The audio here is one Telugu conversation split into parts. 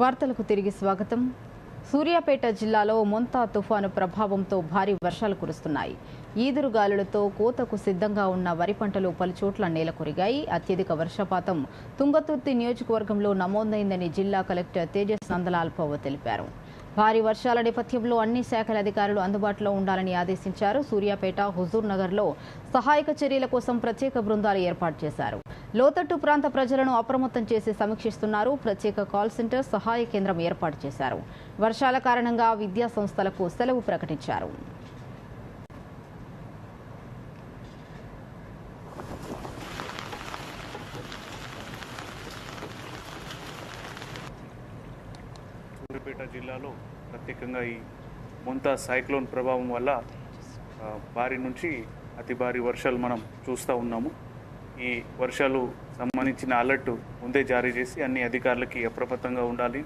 వార్తలకు తిరిగి స్వాగతం. సూర్యాపేట జిల్లాలో మొంతా తుఫాను ప్రభావంతో భారీ వర్షాలు కురుస్తున్నాయి. ఈదురుగాలులతో కోతకు సిద్ధంగా ఉన్న వరి పంటలు పలుచోట్ల నేలకొరిగాయి. అత్యధిక వర్షపాతం తుంగతుర్తి నియోజకవర్గంలో నమోదైందని జిల్లా కలెక్టర్ తేజస్ నందలాల్పవ తెలిపారు. భారీ వర్షాల నేపథ్యంలో అన్ని శాఖల అధికారులు అందుబాటులో ఉండాలని ఆదేశించారు. సూర్యాపేట హుజూర్ నగర్లో సహాయక చర్యల కోసం ప్రత్యేక బృందాలు ఏర్పాటు చేశారు. లోతట్టు ప్రాంత ప్రజలను అప్రమత్తం చేసి సమీక్షిస్తున్నారు. ప్రత్యేక కాల్ సెంటర్ సహాయ కేంద్రం ఏర్పాటు చేశారు. వర్షాల కారణంగా విద్యా సంస్థలకు సెలవు ప్రకటించారు. జిల్లాలో ప్రత్యేకంగా ఈ ముంత సైక్లోన్ ప్రభావం వల్ల భారీ నుంచి అతి భారీ వర్షాలు మనం చూస్తూ ఉన్నాము. ఈ వర్షాలు సంబంధించిన అలర్ట్ ముందే జారీ చేసి అన్ని అధికారులకి అప్రమత్తంగా ఉండాలి.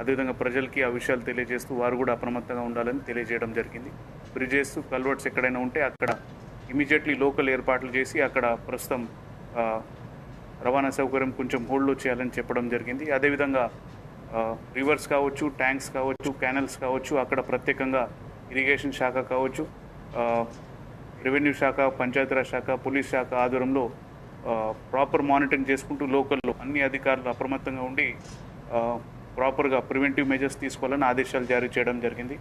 అదేవిధంగా ప్రజలకి ఆ విషయాలు తెలియజేస్తూ వారు కూడా అప్రమత్తంగా ఉండాలని తెలియజేయడం జరిగింది. బ్రిడ్జెస్ కల్వర్ట్స్ ఎక్కడైనా ఉంటే అక్కడ ఇమీడియట్లీ లోకల్ ఏర్పాట్లు చేసి అక్కడ ప్రస్తుతం రవాణా సౌకర్యం కొంచెం హోల్డ్లో చేయాలని చెప్పడం జరిగింది. అదేవిధంగా రివర్స్ కావచ్చు ట్యాంక్స్ కావచ్చు క్యానల్స్ కావచ్చు అక్కడ ప్రత్యేకంగా ఇరిగేషన్ శాఖ కావచ్చు రెవెన్యూ శాఖ పంచాయతీరాజ్ శాఖ పోలీస్ శాఖ ఆధ్వర్యంలో ప్రాపర్ మానిటరింగ్ చేసుకుంటూ లోకల్లో అన్ని అధికారులు అప్రమత్తంగా ఉండి ప్రాపర్గా ప్రివెంటివ్ మెజర్స్ తీసుకోవాలని ఆదేశాలు జారీ చేయడం జరిగింది.